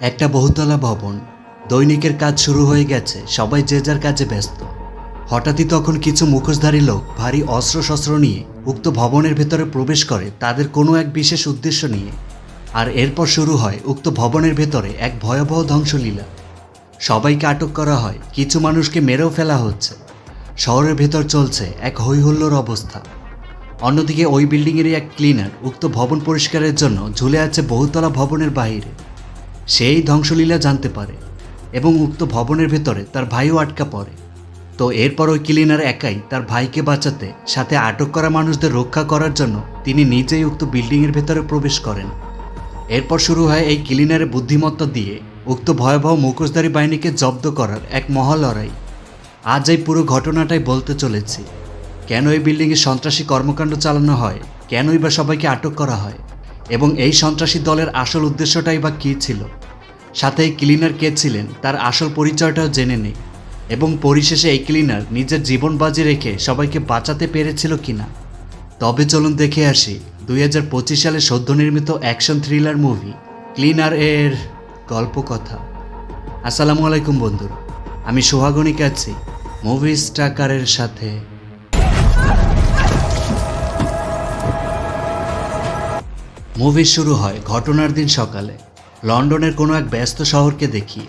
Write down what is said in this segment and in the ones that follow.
একটা বহুতলা ভবন। দৈনিকের কাজ শুরু হয়ে গেছে, সবাই যে যার কাজে ব্যস্ত। হঠাৎই তখন কিছু মুখোশধারী লোক ভারী অস্ত্রশস্ত্র নিয়ে উক্ত ভবনের ভেতরে প্রবেশ করে তাদের কোনো এক বিশেষ উদ্দেশ্য নিয়ে। আর এরপর শুরু হয় উক্ত ভবনের ভেতরে এক ভয়াবহ ধ্বংসলীলা। সবাইকে আটক করা হয়, কিছু মানুষকে মেরেও ফেলা হচ্ছে। শহরের ভেতর চলছে এক হৈহুল্লোর অবস্থা। অন্যদিকে ওই বিল্ডিংয়েরই এক ক্লিনার উক্ত ভবন পরিষ্কারের জন্য ঝুলে আছে বহুতলা ভবনের বাইরে সেই ধ্বংসলীলা জানতে পারে এবং উক্ত ভবনের ভেতরে তার ভাইও আটকা পড়ে। তো এরপর ওই ক্লিনার একাই তার ভাইকে বাঁচাতে, সাথে আটক করা মানুষদের রক্ষা করার জন্য তিনি নিজেই উক্ত বিল্ডিংয়ের ভেতরে প্রবেশ করেন। এরপর শুরু হয় এই ক্লিনারের বুদ্ধিমত্তা দিয়ে উক্ত ভয়াবহ মুখোশধারী বাহিনীকে জব্দ করার এক মহা লড়াই। আজ এই পুরো ঘটনাটাই বলতে চলেছি। কেন এই বিল্ডিংয়ে সন্ত্রাসী কর্মকাণ্ড চালানো হয়? কেনই বা সবাইকে আটক করা হয়? এবং এই সন্ত্রাসী দলের আসল উদ্দেশ্যটাই বা কী ছিল? সাথে এই ক্লিনার কে ছিলেন, তার আসল পরিচয়টাও জেনে নেই এবং পরিশেষে এই ক্লিনার নিজের জীবন বাজি রেখে সবাইকে বাঁচাতে পেরেছিল কিনা। তবে চলুন দেখে আসি, দুই হাজার পঁচিশ সালে সদ্য নির্মিত অ্যাকশন থ্রিলার মুভি, ক্লিনার এর গল্প কথা আসসালামু আলাইকুম বন্ধুরা, আমি সোহাগনিক আছি মুভি স্টাকারের সাথে। মুভি শুরু হয় ঘটনার দিন সকালে। লন্ডনের কোনো এক ব্যস্ত শহরকে দেখিয়ে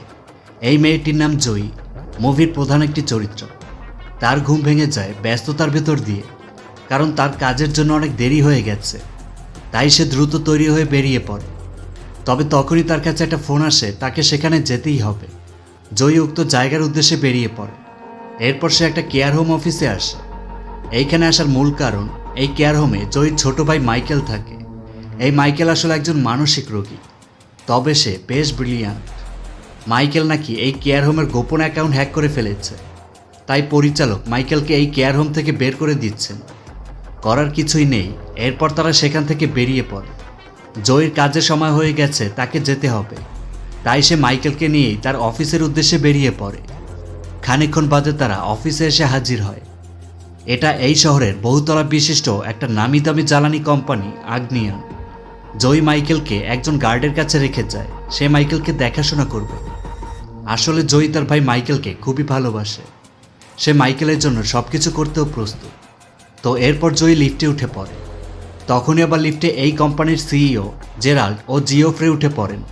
এই মেয়েটির নাম জয়ী, মুভির প্রধান একটি চরিত্র। তার ঘুম ভেঙে যায় ব্যস্ততার ভেতর দিয়ে, কারণ তার কাজের জন্য অনেক দেরি হয়ে গেছে, তাই সে দ্রুত তৈরি হয়ে বেরিয়ে পড়ে। তবে তখনই তার কাছে একটা ফোন আসে, তাকে সেখানে যেতেই হবে। জয়ী উক্ত জায়গার উদ্দেশ্যে বেরিয়ে পড়ে। এরপর সে একটা কেয়ার হোম অফিসে আসে। এইখানে আসার মূল কারণ, এই কেয়ার হোমে জয়ীর ছোট ভাই মাইকেল থাকে। এই মাইকেল আসলে একজন মানসিক রোগী। তবে সে বেশ ব্রিলিয়ান্ট মাইকেল নাকি এই কেয়ার হোমের গোপন অ্যাকাউন্ট হ্যাক করে ফেলেছে। তাই পরিচালক মাইকেলকে এই কেয়ার হোম থেকে বের করে দিচ্ছেন। করার কিছুই নেই, এরপর তারা সেখান থেকে বেরিয়ে পড়ে। জয়ের কাজের সময় হয়ে গেছে, তাকে যেতে হবে। তাই সে মাইকেলকে নিয়েই তার অফিসের উদ্দেশ্যে বেরিয়ে পড়ে। খানিকক্ষণ বাদে তারা অফিসে এসে হাজির হয়। এটা এই শহরের বহুতলা বিশিষ্ট একটা নামি দামি জ্বালানি কোম্পানি আগ্নিয়ান জয় মাইকেলকে একজন গার্ডের কাছে রেখে যায়। সে মাইকেলকে দেখাশোনা করবে। আসলে জয়ী তার ভাই মাইকেলকে খুবই ভালোবাসে। সে মাইকেলের জন্য সব কিছু করতেও প্রস্তুত। তো এরপর জয়ী লিফটে উঠে পড়ে। তখনই আবার লিফটে এই কোম্পানির সিইও জেরাল্ড ও জিওফ্রে উঠে পড়েন।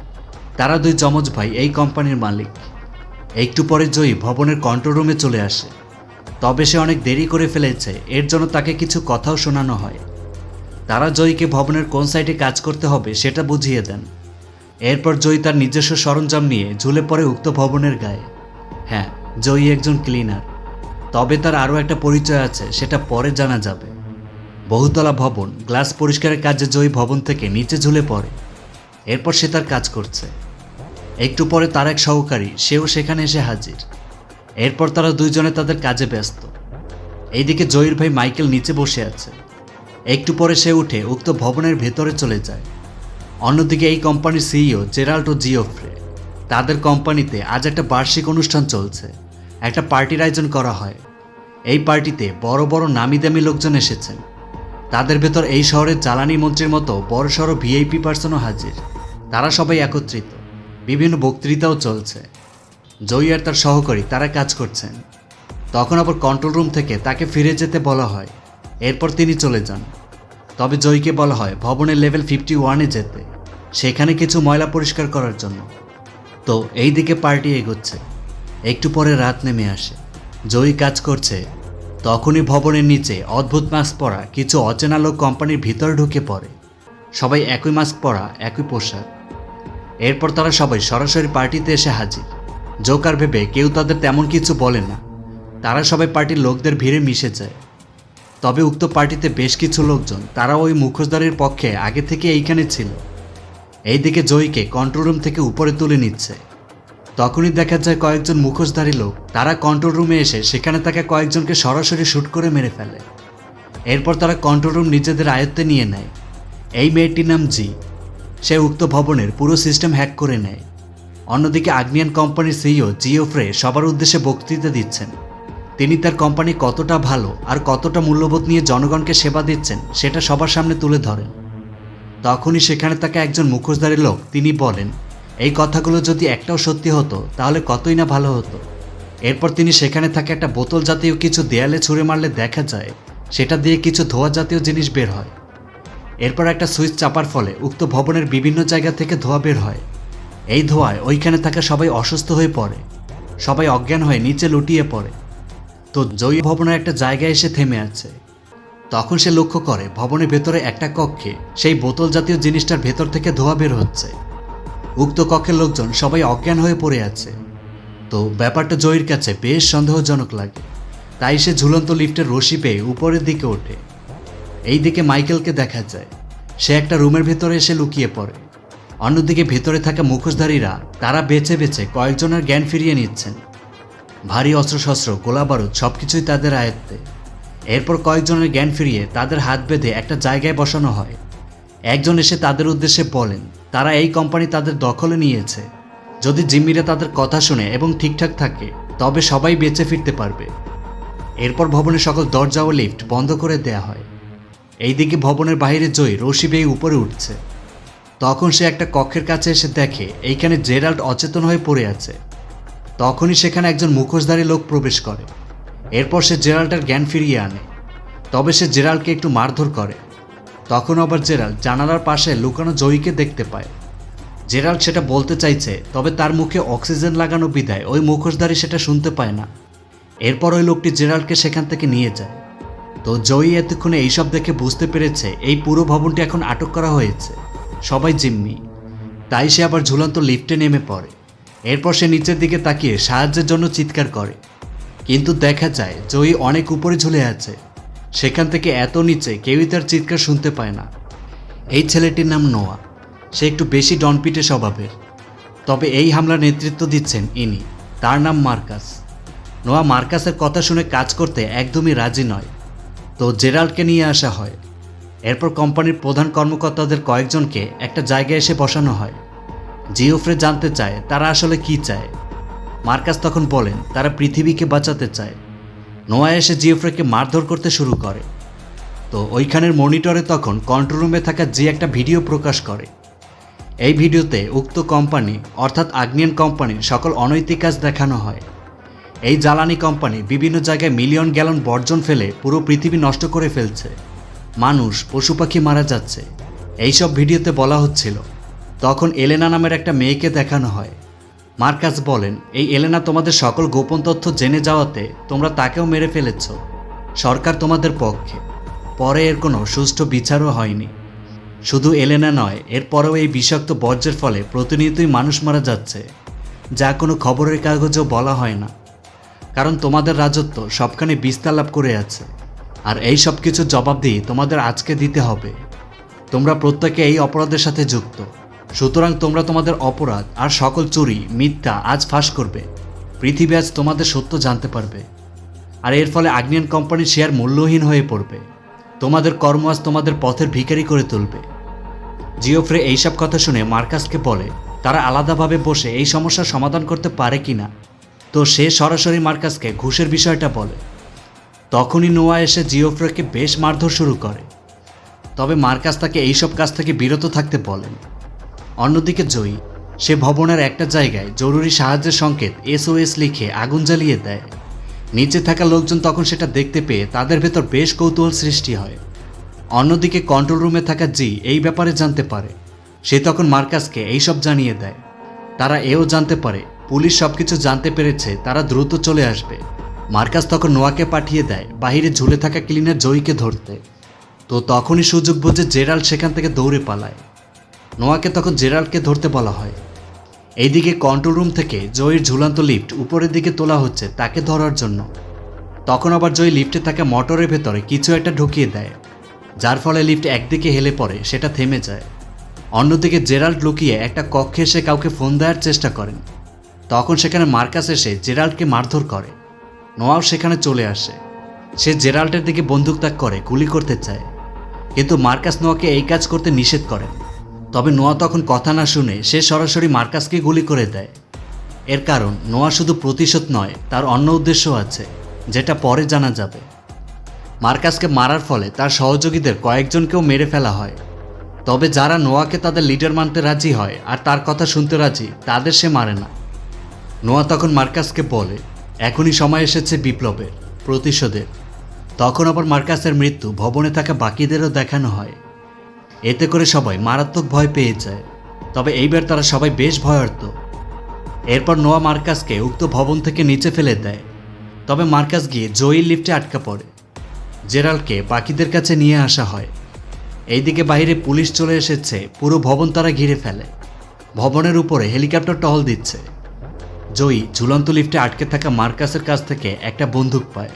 তারা দুই যমজ ভাই এই কোম্পানির মালিক। একটু পরে জয়ী ভবনের কন্ট্রোল রুমে চলে আসে। তবে সে অনেক দেরি করে ফেলেছে। এর জন্য তাকে কিছু কথাও শোনানো হয়। তারা জয়ীকে ভবনের কোন সাইডে কাজ করতে হবে সেটা বুঝিয়ে দেন। এরপর জয়ী তার নিজস্ব সরঞ্জাম নিয়ে ঝুলে পড়ে উক্ত ভবনের গায়ে। হ্যাঁ জয়ী একজন ক্লিনার। তবে তার আরও একটা পরিচয় আছে, সেটা পরে জানা যাবে। বহুতলা ভবন, গ্লাস পরিষ্কারের কাজে জয়ী ভবন থেকে নিচে ঝুলে পড়ে। এরপর সে তার কাজ করছে। একটু পরে তার এক সহকারী, সেও সেখানে এসে হাজির। এরপর তারা দুইজনে তাদের কাজে ব্যস্ত। এইদিকে জয়ীর ভাই মাইকেল নিচে বসে আছে। একটু পরে সে উঠে উক্ত ভবনের ভেতরে চলে যায়। অন্যদিকে এই কোম্পানির সিইও জেরাল্ড ও জিওফ্রে, তাদের কোম্পানিতে আজ একটা বার্ষিক অনুষ্ঠান চলছে। একটা পার্টির আয়োজন করা হয়। এই পার্টিতে বড় বড় নামি দামি লোকজন এসেছেন। তাদের ভেতর এই শহরের জ্বালানি মন্ত্রীর মতো বড় সড়ো ভিআইপি পার্সনও হাজির। তারা সবাই একত্রিত। বিভিন্ন বক্তৃতাও চলছে। জয়ী আর তার সহকারী তারা কাজ করছেন। তখন আবার কন্ট্রোল রুম থেকে তাকে ফিরে যেতে বলা হয়। এরপর তিনি চলে যান। তবে জয়ীকে বলা হয় ভবনের লেভেল ফিফটি ওয়ানে যেতে, সেখানে কিছু ময়লা পরিষ্কার করার জন্য। তো এই দিকে পার্টি এগোচ্ছে। একটু পরে রাত নেমে আসে। জয়ী কাজ করছে। তখনই ভবনের নিচে অদ্ভুত মাস্ক পরা কিছু অচেনা লোক কোম্পানির ভিতরে ঢুকে পড়ে। সবাই একই মাস্ক পরা, একই পোশাক। এরপর তারা সবাই সরাসরি পার্টিতে এসে হাজির। জোকার ভেবে কেউ তাদের তেমন কিছু বলে না। তারা সবাই পার্টির লোকদের ভিড়ে মিশে যায়। তবে উক্ত পার্টিতে বেশ কিছু লোকজন, তারা ওই মুখোশধারীর পক্ষে আগে থেকে এইখানে ছিল। এইদিকে জয়ীকে কন্ট্রোল রুম থেকে উপরে তুলে নিচ্ছে। তখনই দেখা যায় কয়েকজন মুখোশধারী লোক, তারা কন্ট্রোল রুমে এসে সেখানে তাকে কয়েকজনকে সরাসরি শ্যুট করে মেরে ফেলে। এরপর তারা কন্ট্রোল রুম নিজেদের আয়ত্তে নিয়ে নেয়। এই মেয়েটির নাম জি। সে উক্ত ভবনের পুরো সিস্টেম হ্যাক করে নেয়। অন্যদিকে আগ্নিয়ান কোম্পানির সিইও জিওফ্রে সবার উদ্দেশ্যে বক্তৃতা দিচ্ছেন। তিনি তার কোম্পানি কতটা ভালো আর কতটা মূল্যবোধ নিয়ে জনগণকে সেবা দিচ্ছেন, সেটা সবার সামনে তুলে ধরেন। তখনই সেখানে তাকে একজন মুখোশধারী লোক তিনি বলেন, এই কথাগুলো যদি একটাও সত্যি হতো, তাহলে কতই না ভালো হতো? এরপর তিনি সেখানে থাকা একটা বোতল জাতীয় কিছু দেয়ালে ছুঁড়ে মারলে দেখা যায়, সেটা দিয়ে কিছু ধোয়া জাতীয় জিনিস বের হয়। এরপর একটা সুইচ চাপার ফলে উক্ত ভবনের বিভিন্ন জায়গা থেকে ধোঁয়া বের হয়। এই ধোঁয়ায় ওইখানে থাকা সবাই অসুস্থ হয়ে পড়ে। সবাই অজ্ঞান হয়ে নিচে লুটিয়ে পড়ে। তো জয়ী ভবনের একটা জায়গায় এসে থেমে আছে। তখন সে লক্ষ্য করে, ভবনের ভেতরে একটা কক্ষে সেই বোতল জাতীয় জিনিসটার ভেতর থেকে ধোয়া বের হচ্ছে। উক্ত কক্ষের লোকজন সবাই অজ্ঞান হয়ে পড়ে আছে। তো ব্যাপারটা জয়ীর কাছে বেশ সন্দেহজনক লাগে। তাই সে ঝুলন্ত লিফটের রশি পেয়ে উপরের দিকে ওঠে। এই দিকে মাইকেলকে দেখা যায়। সে একটা রুমের ভেতরে এসে লুকিয়ে পড়ে। অন্যদিকে ভেতরে থাকা মুখোশধারীরা তারা বেছে বেছে কয়েকজনের জ্ঞান ফিরিয়ে নিচ্ছেন। ভারী অস্ত্রশস্ত্র গোলাবারুদ সব কিছুই তাদের আয়ত্তে। এরপর কয়েকজনের জ্ঞান ফিরিয়ে তাদের হাত বেঁধে একটা জায়গায় বসানো হয়। একজন এসে তাদের উদ্দেশ্যে বলেন, তারা এই কোম্পানি তাদের দখলে নিয়েছে। যদি জিম্মিরা তাদের কথা শুনে এবং ঠিকঠাক থাকে, তবে সবাই বেঁচে ফিরতে পারবে। এরপর ভবনের সকল দরজা ও লিফট বন্ধ করে দেয়া হয়। এইদিকে ভবনের বাইরে জয়ী রশি বেয়ে উপরে উঠছে। তখন সে একটা কক্ষের কাছে এসে দেখে, এইখানে জেরাল্ড অচেতন হয়ে পড়ে আছে। তখনই সেখানে একজন মুখোশধারী লোক প্রবেশ করে। এরপর সে জেরাল্ডের জ্ঞান ফিরিয়ে আনে। তবে সে জেরাল্ডকে একটু মারধর করে। তখন আবার জেরাল্ড জানালার পাশে লুকানো জয়ীকে দেখতে পায়। জেরাল্ড সেটা বলতে চাইছে, তবে তার মুখে অক্সিজেন লাগানো বিধায় ওই মুখোশধারী সেটা শুনতে পায় না। এরপর ওই লোকটি জেরাল্ডকে সেখান থেকে নিয়ে যায়। তো জয়ী এতক্ষণে এইসব দেখে বুঝতে পেরেছে, এই পুরো ভবনটি এখন আটক করা হয়েছে। সবাই জিম্মি। তাই সে আবার ঝুলন্ত লিফটে নেমে পড়ে। এরপর সে নিচের দিকে তাকিয়ে সাহায্যের জন্য চিৎকার করে। কিন্তু দেখা যায়, জয়ী অনেক উপরে ঝুলে আছে। সেখান থেকে এত নিচে কেউই তার চিৎকার শুনতে পায় না। এই ছেলেটির নাম নোয়া। সে একটু বেশি ডনপিটে স্বভাবের। তবে এই হামলার নেতৃত্ব দিচ্ছেন ইনি। তার নাম মার্কাস। নোয়া মার্কাসের কথা শুনে কাজ করতে একদমই রাজি নয়। তো জেরাল্ডকে নিয়ে আসা হয়। এরপর কোম্পানির প্রধান কর্মকর্তাদের কয়েকজনকে একটা জায়গায় এসে বসানো হয়। জিওফ্রে জানতে চায়, তারা আসলে কি চায়। মার্কাস তখন বলেন, তারা পৃথিবীকে বাঁচাতে চায়। নোয়া এসে জিওফ্রেকে মারধর করতে শুরু করে। তো ওইখানের মনিটরে তখন কন্ট্রোল রুমে থাকা যে একটা ভিডিও প্রকাশ করে। এই ভিডিওতে উক্ত কোম্পানি, অর্থাৎ আগ্নেয়ান কোম্পানির সকল অনৈতিক কাজ দেখানো হয়। এই জ্বালানি কোম্পানি বিভিন্ন জায়গায় মিলিয়ন গ্যালন বর্জন ফেলে পুরো পৃথিবী নষ্ট করে ফেলছে। মানুষ, পশু পাখি মারা যাচ্ছে। এইসব ভিডিওতে বলা হচ্ছিল। তখন এলেনা নামের একটা মেয়েকে দেখানো হয়। মার্কাস বলেন, এই এলেনা তোমাদের সকল গোপন তথ্য জেনে যাওয়াতে তোমরা তাকেও মেরে ফেলেছ। সরকার তোমাদের পক্ষে। পরে এর কোনো সুষ্ঠু বিচারও হয়নি। শুধু এলেনা নয় এরপরেও এই বিষাক্ত বর্জ্যের ফলে প্রতিনিয়তই মানুষ মারা যাচ্ছে, যা কোনো খবরের কাগজেও বলা হয় না। কারণ তোমাদের রাজত্ব সবখানে বিস্তার লাভ করে আছে। আর এই সব কিছু জবাবদিহি তোমাদের আজকে দিতে হবে। তোমরা প্রত্যেকে এই অপরাধের সাথে যুক্ত। সুতরাং তোমরা তোমাদের অপরাধ আর সকল চুরি, মিথ্যা আজ ফাঁস করবে। পৃথিবী আজ তোমাদের সত্য জানতে পারবে। আর এর ফলে আগ্নেয়ান কোম্পানির শেয়ার মূল্যহীন হয়ে পড়বে। তোমাদের কর্ম আজ তোমাদের পথের ভিখারি করে তুলবে। জিওফ্রে এইসব কথা শুনে মার্কাসকে বলে, তারা আলাদাভাবে বসে এই সমস্যার সমাধান করতে পারে কিনা তো সে সরাসরি মার্কাসকে ঘুষের বিষয়টা বলে। তখনই নোয়া এসে জিওফ্রেকে বেশ মারধর শুরু করে। তবে মার্কাস তাকে এইসব কাজ থেকে বিরত থাকতে বলেন। অন্যদিকে জয়ী, সে ভবনের একটা জায়গায় জরুরি সাহায্যের সংকেত এসওএস লিখে আগুন জ্বালিয়ে দেয়। নিচে থাকা লোকজন তখন সেটা দেখতে পেয়ে তাদের ভেতর বেশ কৌতূহল সৃষ্টি হয়। অন্যদিকে কন্ট্রোল রুমে থাকা জি এই ব্যাপারে জানতে পারে। সে তখন মার্কাসকে এইসব জানিয়ে দেয়। তারা এও জানতে পারে, পুলিশ সবকিছু জানতে পেরেছে, তারা দ্রুত চলে আসবে। মার্কাস তখন নোয়াকে পাঠিয়ে দেয়, বাহিরে ঝুলে থাকা ক্লিনার জয়ীকে ধরতে। তো তখনই সুযোগ বুঝে জেরাল সেখান থেকে দৌড়ে পালায়। নোয়াকে তখন জেরাল্ডকে ধরতে বলা হয়। এইদিকে কন্ট্রোল রুম থেকে জয়ীর ঝুলান্ত লিফট উপরের দিকে তোলা হচ্ছে তাকে ধরার জন্য। তখন আবার জয় লিফটে থাকা মোটরের ভেতরে কিছু একটা ঢুকিয়ে দেয়, যার ফলে লিফট একদিকে হেলে পড়ে, সেটা থেমে যায়। অন্যদিকে জেরাল্ড লুকিয়ে একটা কক্ষে এসে কাউকে ফোন দেওয়ার চেষ্টা করেন। তখন সেখানে মার্কাস এসে জেরাল্ডকে মারধর করে। নোয়াও সেখানে চলে আসে। সে জেরাল্ডের দিকে বন্দুক তাক করে, গুলি করতে চায়। কিন্তু মার্কাস নোয়াকে এই কাজ করতে নিষেধ করেন। তবে নোয়া তখন কথা না শুনে সে সরাসরি মার্কাসকে গুলি করে দেয়। এর কারণ, নোয়া শুধু প্রতিশোধ নয়, তার অন্য উদ্দেশ্য আছে, যেটা পরে জানা যাবে। মার্কাসকে মারার ফলে তার সহযোগীদের কয়েকজনকেও মেরে ফেলা হয়। তবে যারা নোয়াকে তাদের লিডার মানতে রাজি হয় আর তার কথা শুনতে রাজি, তাদের সে মারে না। নোয়া তখন মার্কাসকে বলে, এখনই সময় এসেছে বিপ্লবের, প্রতিশোধের। তখন আবার মার্কাসের মৃত্যু ভবনে থাকা বাকিদেরও দেখানো হয়। এতে করে সবাই মারাত্মক ভয় পেয়ে যায়। তবে এইবার তারা সবাই বেশ ভয়ার্ত। এরপর নোয়া মার্কাসকে উক্ত ভবন থেকে নিচে ফেলে দেয়। তবে মার্কাস গিয়ে জয়ীর লিফটে আটকা পড়ে। জেরালকে বাকিদের কাছে নিয়ে আসা হয়। এইদিকে বাইরে পুলিশ চলে এসেছে, পুরো ভবন তারা ঘিরে ফেলে। ভবনের উপরে হেলিকপ্টার টহল দিচ্ছে। জয়ী ঝুলন্ত লিফটে আটকে থাকা মার্কাসের কাছ থেকে একটা বন্দুক পায়।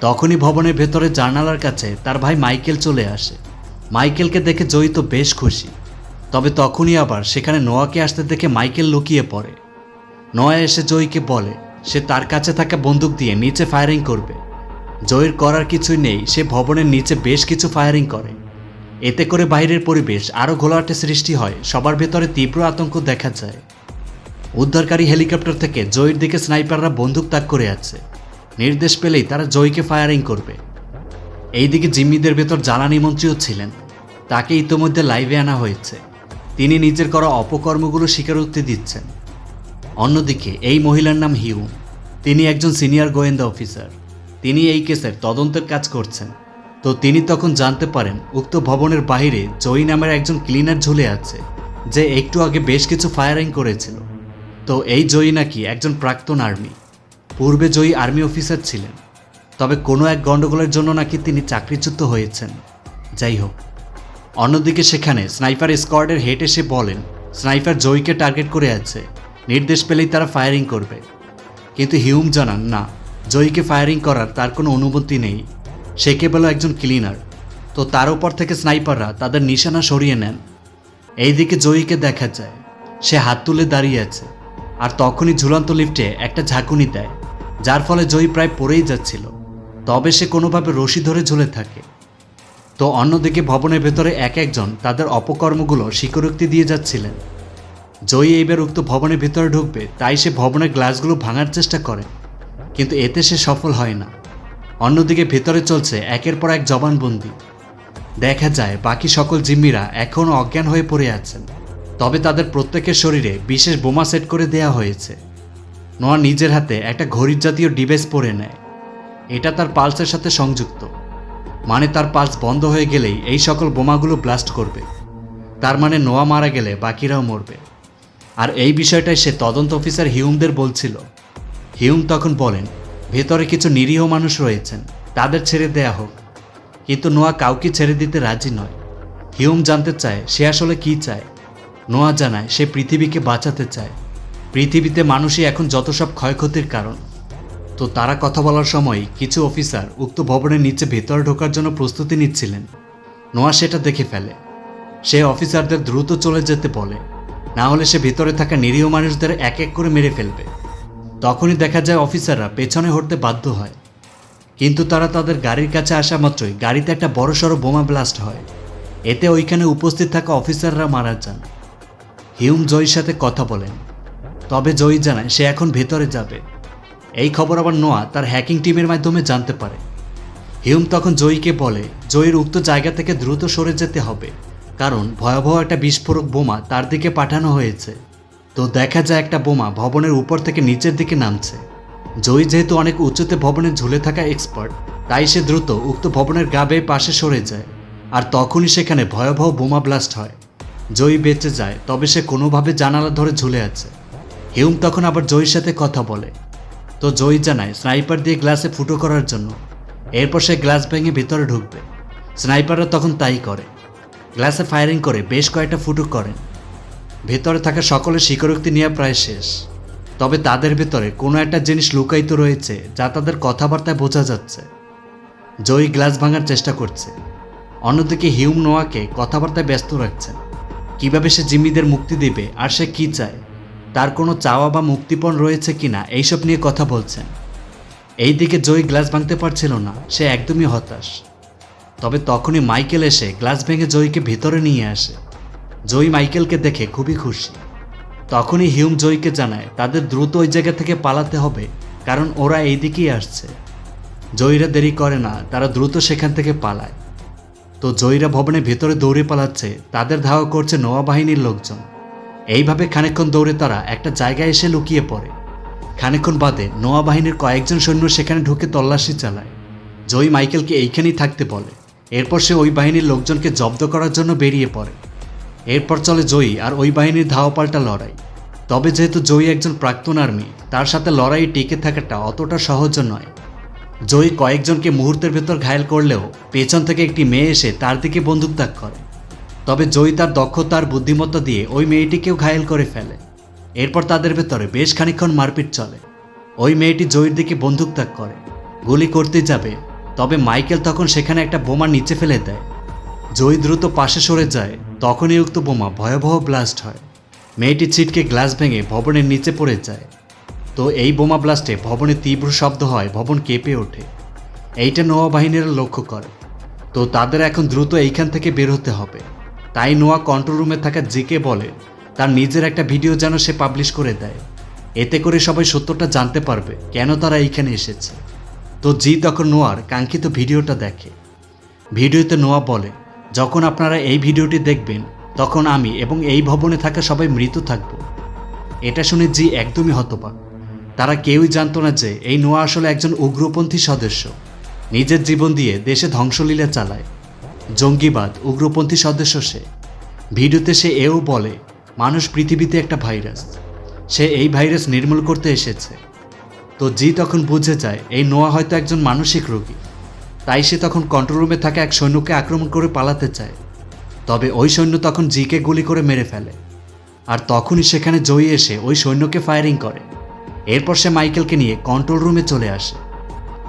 তখনই ভবনের ভেতরে জার্নালার কাছে তার ভাই মাইকেল চলে আসে। মাইকেলকে দেখে জয়ী তো বেশ খুশি। তবে তখনই আবার সেখানে নোয়াকে আসতে দেখে মাইকেল লুকিয়ে পড়ে। নোয়া এসে জয়ীকে বলে, সে তার কাছে থাকা বন্দুক দিয়ে নিচে ফায়ারিং করবে। জয়ের করার কিছুই নেই, সে ভবনের নিচে বেশ কিছু ফায়ারিং করে। এতে করে বাইরের পরিবেশ আরও ঘোলাটে সৃষ্টি হয়, সবার ভেতরে তীব্র আতঙ্ক দেখা যায়। উদ্ধারকারী হেলিকপ্টার থেকে জয়ের দিকে স্নাইপাররা বন্দুক তাক করে আছে। নির্দেশ পেলেই তারা জয়কে ফায়ারিং করবে। এইদিকে জিম্মিদের ভেতর জ্বালানি মন্ত্রীও ছিলেন। তাকে ইতোমধ্যে লাইভে আনা হয়েছে। তিনি নিজের করা অপকর্মগুলো স্বীকারোক্তি দিচ্ছেন। অন্যদিকে এই মহিলার নাম হিউ তিনি একজন সিনিয়র গোয়েন্দা অফিসার। তিনি এই কেসের তদন্তের কাজ করছেন। তো তিনি তখন জানতে পারেন, উক্ত ভবনের বাইরে জয়ী নামের একজন ক্লিনার ঝুলে আছে, যে একটু আগে বেশ কিছু ফায়ারিং করেছিল। তো এই জয়ী নাকি একজন প্রাক্তন আর্মি। পূর্বে জয়ী আর্মি অফিসার ছিলেন। তবে কোনো এক গণ্ডগোলের জন্য নাকি তিনি চাকরিচ্যুত হয়েছেন। যাই হোক, অন্যদিকে সেখানে স্নাইপার স্কোয়াডের হেড এসে বলেন, স্নাইপার জয়ীকে টার্গেট করে আছে, নির্দেশ পেলেই তারা ফায়ারিং করবে। কিন্তু হিউম জানান, না, জয়ীকে ফায়ারিং করার তার কোনো অনুমতি নেই। সে কেবল একজন ক্লিনার। তো তার উপর থেকে স্নাইপাররা তাদের নিশানা সরিয়ে নেন। এইদিকে জয়ীকে দেখা যায়, সে হাত তুলে দাঁড়িয়ে আছে আর তখনই ঝুলন্ত লিফটে একটা ঝাঁকুনি দেয়, যার ফলে জয়ী প্রায় পড়েই যাচ্ছিল। তবে সে কোনোভাবে রশি ধরে ঝুলে থাকে। তো অন্যদিকে ভবনের ভেতরে এক একজন তাদের অপকর্মগুলো স্বীকারোক্তি দিয়ে যাচ্ছিলেন। জয়ী এইবার উক্ত ভবনের ভেতরে ঢুকবে, তাই সে ভবনের গ্লাসগুলো ভাঙার চেষ্টা করে। কিন্তু এতে সে সফল হয় না। অন্যদিকে ভেতরে চলছে একের পর এক জবানবন্দি। দেখা যায় বাকি সকল জিম্মিরা এখনও অজ্ঞান হয়ে পড়ে আছেন। তবে তাদের প্রত্যেকের শরীরে বিশেষ বোমা সেট করে দেয়া হয়েছে। নোয়া নিজের হাতে একটা ঘড়ির জাতীয় ডিভাইস পরে নেয়। এটা তার পালসের সাথে সংযুক্ত। মানে তার পালস বন্ধ হয়ে গেলেই এই সকল বোমাগুলো ব্লাস্ট করবে। তার মানে নোয়া মারা গেলে বাকিরাও মরবে। আর এই বিষয়টাই সে তদন্ত অফিসার হিউমদের বলছিল। হিউম তখন বলেন, ভেতরে কিছু নিরীহ মানুষ রয়েছেন, তাদের ছেড়ে দেয়া হোক। কিন্তু নোয়া কাউকে ছেড়ে দিতে রাজি নয়। হিউম জানতে চায় সে আসলে কি চায়। নোয়া জানায় সে পৃথিবীকে বাঁচাতে চায়। পৃথিবীতে মানুষই এখন যত সব ক্ষয়ক্ষতির কারণ। তো তারা কথা বলার সময় কিছু অফিসার উক্ত ভবনের নিচে ভেতরে ঢোকার জন্য প্রস্তুতি নিচ্ছিলেন। নোয়া সেটা দেখে ফেলে। সে অফিসারদের দ্রুত চলে যেতে বলে। না হলে সে ভেতরে থাকা নিরীহ মানুষদের এক এক করে মেরে ফেলবে। তখনই দেখা যায় অফিসাররা পেছনে হটতে বাধ্য হয়। কিন্তু তারা তাদের গাড়ির কাছে আসা মাত্রই গাড়িতে একটা বড়সড় বোমা ব্লাস্ট হয়। এতে ওইখানে উপস্থিত থাকা অফিসাররা মারা যান। হিউম জয়ীর সাথে কথা বলেন। তবে জয়ী জানায় সে এখন ভেতরে যাবে। এই খবর আবার নোয়া তার হ্যাকিং টিমের মাধ্যমে জানতে পারে। হিউম তখন জয়ীকে বলে, জয়ীর উক্ত জায়গা থেকে দ্রুত সরে যেতে হবে, কারণ ভয়াবহ একটা বিস্ফোরক বোমা তার দিকে পাঠানো হয়েছে। তো দেখা যায় একটা বোমা ভবনের উপর থেকে নিচের দিকে নামছে। জয়ী যেহেতু অনেক উঁচুতে ভবনে ঝুলে থাকা এক্সপার্ট তাই সে দ্রুত উক্ত ভবনের গা বেয়ে পাশে সরে যায়, আর তখনই সেখানে ভয়াবহ বোমা ব্লাস্ট হয়। জয়ী বেঁচে যায়, তবে সে কোনোভাবে জানালা ধরে ঝুলে আছে। হিউম তখন আবার জয়ীর সাথে কথা বলে তো জয়ী জানায়, স্নাইপার দিয়ে গ্লাসে ফুটো করার জন্য। এরপর সে গ্লাস ভেঙে ভিতরে ঢুকবে। স্নাইপাররা তখন তাই করে। গ্লাসে ফায়ারিং করে বেশ কয়েকটা ফুটো করেন ভেতরে থাকা সকলের স্বীকারোক্তি নেওয়া প্রায় শেষ। তবে তাদের ভেতরে কোনো একটা জিনিস লুকায়িত রয়েছে, যা তাদের কথাবার্তায় বোঝা যাচ্ছে। জয়ী গ্লাস ভাঙার চেষ্টা করছে। অন্যদিকে হিউম নোয়াকে কথাবার্তায় ব্যস্ত রাখছেন কীভাবে সে জিম্মিদের মুক্তি দেবে আর সে কী চায়? তার কোনো চাওয়া বা মুক্তিপণ রয়েছে কিনা এইসব নিয়ে কথা বলছেন। এই দিকে জয়ী গ্লাস ভাঙতে পারছিল না, সে একদমই হতাশ। তবে তখনই মাইকেল এসে গ্লাস ভেঙে জয়ীকে ভিতরে নিয়ে আসে। জয়ী মাইকেলকে দেখে খুবই খুশি। তখনই হিউম জয়ীকে জানায়, তাদের দ্রুত ওই জায়গা থেকে পালাতে হবে, কারণ ওরা এই দিকেই আসছে। জয়ীরা দেরি করে না, তারা দ্রুত সেখান থেকে পালায়। তো জয়ীরা ভবনের ভেতরে দৌড়ে পালাচ্ছে, তাদের ধাওয়া করছে নোয়া বাহিনীর লোকজন। এইভাবে খানিকক্ষণ দৌড়ে তারা একটা জায়গায় এসে লুকিয়ে পড়ে। খানিকক্ষণ বাদে নোয়া বাহিনীর কয়েকজন সৈন্য সেখানে ঢুকে তল্লাশি চালায়। জয়ী মাইকেলকে এইখানেই থাকতে বলে। এরপর সে ওই বাহিনীর লোকজনকে জব্দ করার জন্য বেরিয়ে পড়ে। এরপর চলে জয়ী আর ওই বাহিনীর ধাওয়া পাল্টা লড়াই। তবে যেহেতু জয়ী একজন প্রাক্তন আর্মি, তার সাথে লড়াই টিকে থাকাটা অতটা সহজ নয়। জয়ী কয়েকজনকে মুহূর্তের ভেতর ঘায়েল করলেও পেছন থেকে একটি মেয়ে এসে তার দিকে বন্দুক তাক করে। তবে জয়ী তার দক্ষতা আর বুদ্ধিমত্তা দিয়ে ওই মেয়েটিকেও ঘায়েল করে ফেলে। এরপর তাদের ভেতরে বেশ খানিকক্ষণ মারপিট চলে। ওই মেয়েটি জয়ীর দিকে বন্দুক তাক করে। গুলি করতে যাবে, তবে মাইকেল তখন সেখানে একটা বোমা নিচে ফেলে দেয়। জয়ী দ্রুত পাশে সরে যায়, তখনই উক্ত বোমা ভয়াবহ ব্লাস্ট হয়। মেয়েটি ছিটকে গ্লাস ভেঙে ভবনের নিচে পড়ে যায়। তো এই বোমা ব্লাস্টে ভবনে তীব্র শব্দ হয়, ভবন কেঁপে ওঠে। এইটা নোয়া বাহিনীরা লক্ষ্য করে। তো তাদের এখন দ্রুত এইখান থেকে বের হতে হবে। তাই নোয়া কন্ট্রোল রুমে থাকা জিকে বলে, তার নিজের একটা ভিডিও যেন সে পাবলিশ করে দেয়। এতে করে সবাই সত্যটা জানতে পারবে কেন তারা এইখানে এসেছে। তো জি তখন নোয়ার কাঙ্ক্ষিত ভিডিওটা দেখে। ভিডিওতে নোয়া বলে, যখন আপনারা এই ভিডিওটি দেখবেন, তখন আমি এবং এই ভবনে থাকা সবাই মৃত থাকব। এটা শুনে জি একদমই হতবাক। তারা কেউই জানতো না যে এই নোয়া আসলে একজন উগ্রপন্থী সদস্য। নিজের জীবন দিয়ে দেশে ধ্বংসলীলা চালায়। জঙ্গিবাদ, উগ্রপন্থী সদস্য সে। ভিডিওতে সে এও বলে, মানুষ পৃথিবীতে একটা ভাইরাস। সে এই ভাইরাস নির্মূল করতে এসেছে। তো জি তখন বুঝে যায়, এই নোয়া হয়তো একজন মানসিক রোগী। তাই সে তখন কন্ট্রোল রুমে থাকা এক সৈন্যকে আক্রমণ করে পালাতে চায়। তবে ওই সৈন্য তখন জিকে গুলি করে মেরে ফেলে। আর তখনই সেখানে জয়ী এসে ওই সৈন্যকে ফায়ারিং করে। এরপর সে মাইকেলকে নিয়ে কন্ট্রোল রুমে চলে আসে।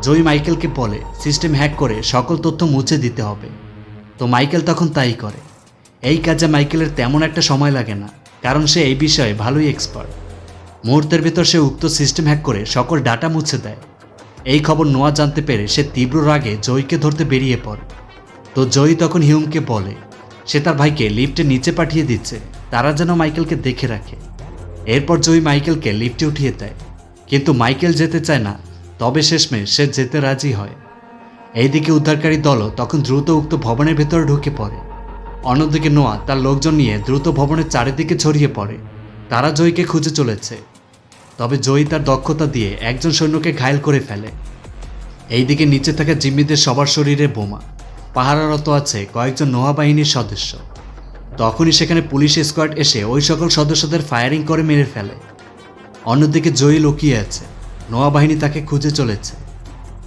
জয়ী মাইকেলকে বলে সিস্টেম হ্যাক করে সকল তথ্য মুছে দিতে হবে। তো মাইকেল তখন তাই করে। এই কাজে মাইকেলের তেমন একটা সময় লাগে না, কারণ সে এই বিষয়ে ভালোই এক্সপার্ট মুহূর্তের ভেতর সে উক্ত সিস্টেম হ্যাক করে সকল ডাটা মুছে দেয়। এই খবর নোয়া জানতে পেরে সে তীব্র রাগে জয়কে ধরতে বেরিয়ে পড়ে। তো জয়ী তখন হিউমকে বলে, সে তার ভাইকে লিফটে নিচে পাঠিয়ে দিচ্ছে, তারা যেন মাইকেলকে দেখে রাখে। এরপর জয়ী মাইকেলকে লিফটে উঠিয়ে দেয়। কিন্তু মাইকেল যেতে চায় না, তবে শেষমেশ সে যেতে রাজি হয়। এইদিকে উদ্ধারকারী দলও তখন দ্রুত উক্ত ভবনের ভেতরে ঢুকে পড়ে। অন্যদিকে নোয়া তার লোকজন নিয়ে দ্রুত ভবনের চারিদিকে ছড়িয়ে পড়ে। তারা জয়ীকে খুঁজে চলেছে। তবে জয়ী তার দক্ষতা দিয়ে একজন সৈন্যকে ঘায়েল করে ফেলে। এইদিকে নিচে থাকা জিম্মিদের সবার শরীরে বোমা। পাহারারত আছে কয়েকজন নোয়া বাহিনীর সদস্য। তখনই সেখানে পুলিশ স্কোয়াড এসে ওই সকল সদস্যদের ফায়ারিং করে মেরে ফেলে। অন্যদিকে জয়ী লুকিয়ে আছে। নোয়া বাহিনী তাকে খুঁজে চলেছে।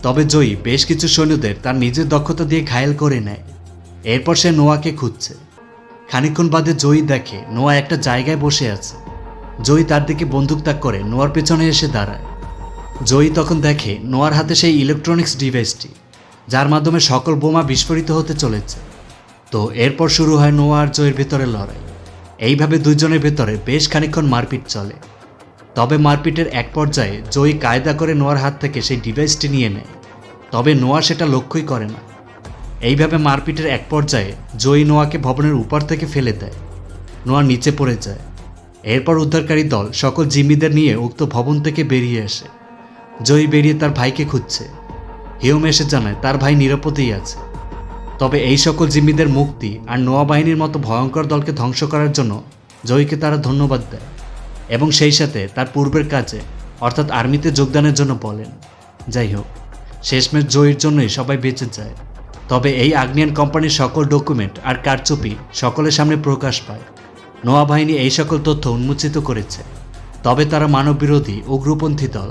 তবে জয়ী বেশ কিছু সৈন্যদের তার নিজের দক্ষতা দিয়ে ঘায়েল করে নেয়। এরপর সে নোয়াকে খুঁজছে। খানিকক্ষণ বাদে জয়ী দেখে নোয়া একটা জায়গায় বসে আছে। জয়ী তার দিকে বন্দুক তাক করে নোয়ার পেছনে এসে দাঁড়ায়। জয়ী তখন দেখে নোয়ার হাতে সেই ইলেকট্রনিক্স ডিভাইসটি যার মাধ্যমে সকল বোমা বিস্ফোরিত হতে চলেছে। তো এরপর শুরু হয় নোয়া আর জয়ের ভেতরে লড়াই। এইভাবে দুইজনের ভেতরে বেশ খানিকক্ষণ মারপিট চলে। তবে মারপিটের এক পর্যায়ে জয়ী কায়দা করে নোয়ার হাত থেকে সেই ডিভাইসটি নিয়ে নেয়। তবে নোয়া সেটা লক্ষ্যই করে না। এইভাবে মারপিটের এক পর্যায়ে জয়ী নোয়াকে ভবনের উপর থেকে ফেলে দেয়। নোয়া নিচে পড়ে যায়। এরপর উদ্ধারকারী দল সকল জিম্মিদের নিয়ে উক্ত ভবন থেকে বেরিয়ে আসে। জয়ী বেরিয়ে তার ভাইকে খুঁজছে। হিউম এসে জানায়, তার ভাই নিরাপদেই আছে। তবে এই সকল জিম্মিদের মুক্তি আর নোয়া বাহিনীর মতো ভয়ঙ্কর দলকে ধ্বংস করার জন্য জয়ীকে তারা ধন্যবাদ দেয়। এবং সেই সাথে তার পূর্বের কাজে, অর্থাৎ আর্মিতে যোগদানের জন্য বলেন। যাই হোক, শেষমেশ জয়ীর জন্যই সবাই বেঁচে যায়। তবে এই আগ্নেয়ান কোম্পানির সকল ডকুমেন্ট আর কারচুপি সকলের সামনে প্রকাশ পায়। নোয়া বাহিনী এই সকল তথ্য উন্মোচিত করেছে। তবে তারা মানববিরোধী, উগ্রপন্থী দল।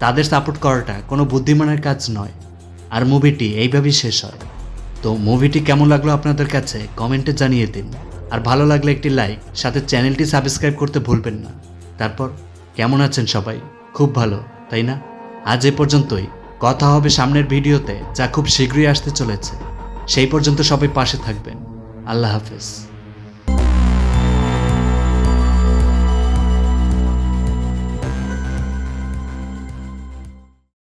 তাদের সাপোর্ট করাটা কোনো বুদ্ধিমানের কাজ নয়। আর মুভিটি এইভাবেই শেষ হয়। তো মুভিটি কেমন লাগল আপনাদের কাছে কমেন্টে জানিয়ে দিন। আর ভালো লাগলে একটি লাইক, সাথে চ্যানেলটি সাবস্ক্রাইব করতে ভুলবেন না। তারপর, কেমন আছেন সবাই? খুব ভালো, তাই না? আজ এ পর্যন্তই। কথা হবে সামনের ভিডিওতে যা খুব শীঘ্রই আসতে চলেছে। সেই পর্যন্ত সবাই পাশে থাকবেন। আল্লাহ হাফেজ।